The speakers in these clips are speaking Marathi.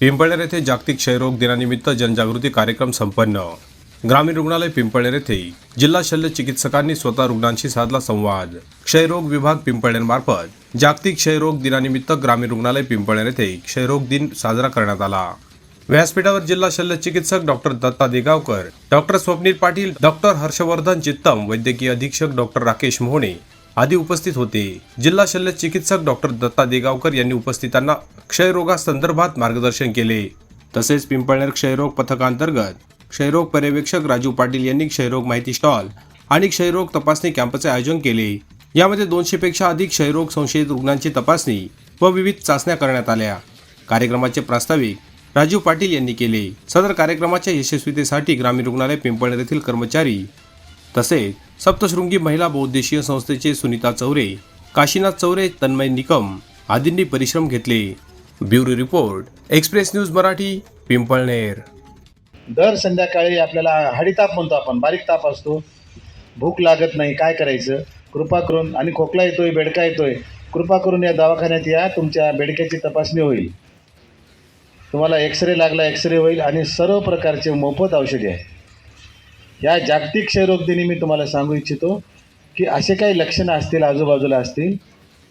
पिंपळनेर येथे जागतिक क्षयरोग दिनानिमित्त जनजागृती कार्यक्रम संपन्न. ग्रामीण रुग्णालय पिंपळनेर येथे जिल्हा शल्य चिकित्सकांनी स्वतः रुग्णांशी साधला संवाद. क्षयरोग विभाग पिंपळनेर मार्फत जागतिक क्षयरोग दिनानिमित्त ग्रामीण रुग्णालय पिंपळनेर येथे क्षयरोग दिन साजरा करण्यात आला. व्यासपीठावर जिल्हा शल्य चिकित्सक doctor Datta Degaonkar doctor Swapnil Patil doctor Harshvardhan Chittam वैद्यकीय अधीक्षक डॉक्टर राकेश मोहणे आदी उपस्थित होते. जिल्हा शल्य चिकित्सक डॉक्टर दत्ता देगावकर यांनी उपस्थितांना क्षयरोगासंदर्भात मार्गदर्शन केले. तसेच पिंपळनेर क्षयरोग पथकांतर्गत क्षयरोग पर्यवेक्षक राजू पाटील यांनी क्षयरोग माहिती स्टॉल आणि क्षयरोग तपासणी कॅम्पचे आयोजन केले. यामध्ये दोनशे पेक्षा अधिक क्षयरोग संशयित रुग्णांची तपासणी व विविध चाचण्या करण्यात आल्या. कार्यक्रमाचे प्रास्ताविक राजीव पाटील यांनी केले. सदर कार्यक्रमाच्या यशस्वीतेसाठी ग्रामीण रुग्णालय पिंपळनेर येथील कर्मचारी तसेच सप्तशृंगी महिला बहुउद्देशीय संस्थेचे सुनीता चौरे काशीनाथ चौरे तन्मय निकम आदींनी परिश्रम घेतले. Bureau report Express News Marathi Pimpalner. दर संध्याकाळी आपल्याला हाडीताप म्हणतो आपण बारीक ताप असतो. भूक लागत नाही काय करायचं? कृपा करून आणि खोकला येतोय बेडका येतोय कृपा करून या दवाखान्यात या तुमच्या बेडक्याची तपासणी होईल. तुम्हाला एक्सरे लागला एक्सरे होईल आणि सर्व प्रकारचे मोफत औषधे आहे या जागतिक क्षयरोग दिनी मी तुम्हाला सांगू इच्छितो की असे काही लक्षणं असतील आजूबाजूला असतील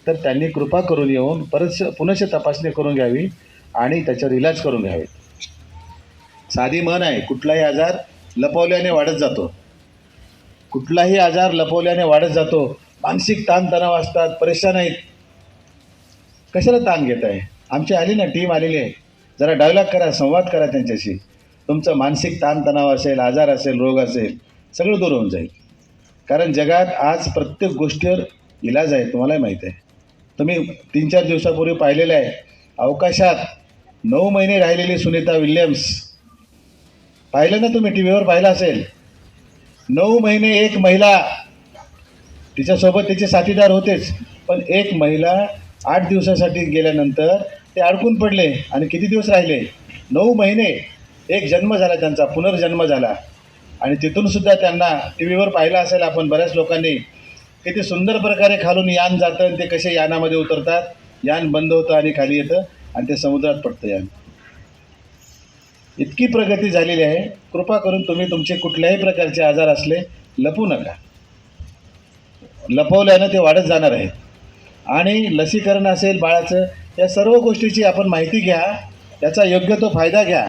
तर त्यांनी कृपा करून येऊन परत पुनश्च तपासणी करून घ्यावी आणि त्याच्यावर इलाज करून घ्यावे. साधी म्हण आहे कुठलाही आजार लपवल्याने वाढत जातो. कुठलाही आजार लपवल्याने वाढत जातो. मानसिक ताणतणाव असतात परेशान आहेत. कशाला ताण घेत आहे आमची आली ना टीम आलेली आहे. जरा डायलॉग करा संवाद करा त्यांच्याशी. तुमचं मानसिक ताणतणाव असेल आजार असेल रोग असेल सगळं दूर होऊन जाईल. कारण जगात आज प्रत्येक गोष्टीवर इलाज आहे तुम्हालाही माहीत आहे. तुम्ही तीन चार दिवसापूर्वी पाहिलेलं आहे अवकाशात नऊ महिने राहिलेली सुनीता विल्यम्स. पाहिलं ना तुम्ही टी व्हीवर पाहिलं असेल? नऊ महिने एक महिला. तिच्यासोबत तिचे साथीदार होतेच पण एक महिला आठ दिवसासाठी गेल्यानंतर ते अडकून पडले आणि किती दिवस राहिले? नऊ महिने. एक जन्म झाला त्यांचा पुनर्जन्म झाला. आणि तिथूनसुद्धा त्यांना टी व्हीवर पाहिलं असेल आपण बऱ्याच लोकांनी किती सुंदर प्रकारे खालून यान जातं आणि ते कसे यानामध्ये उतरतात. यान बंद होतं आणि खाली येतं आणि ते समुद्रात पडतं यान. इतकी प्रगती झालेली आहे. कृपा करून तुम्ही तुमचे कुठल्याही प्रकारचे आजार असले लपू नका. लपवल्यानं ते वाढत जाणार आहे. आणि लसीकरण असेल बाळाचं या सर्व गोष्टीची आपण माहिती घ्या. त्याचा योग्य तो फायदा घ्या.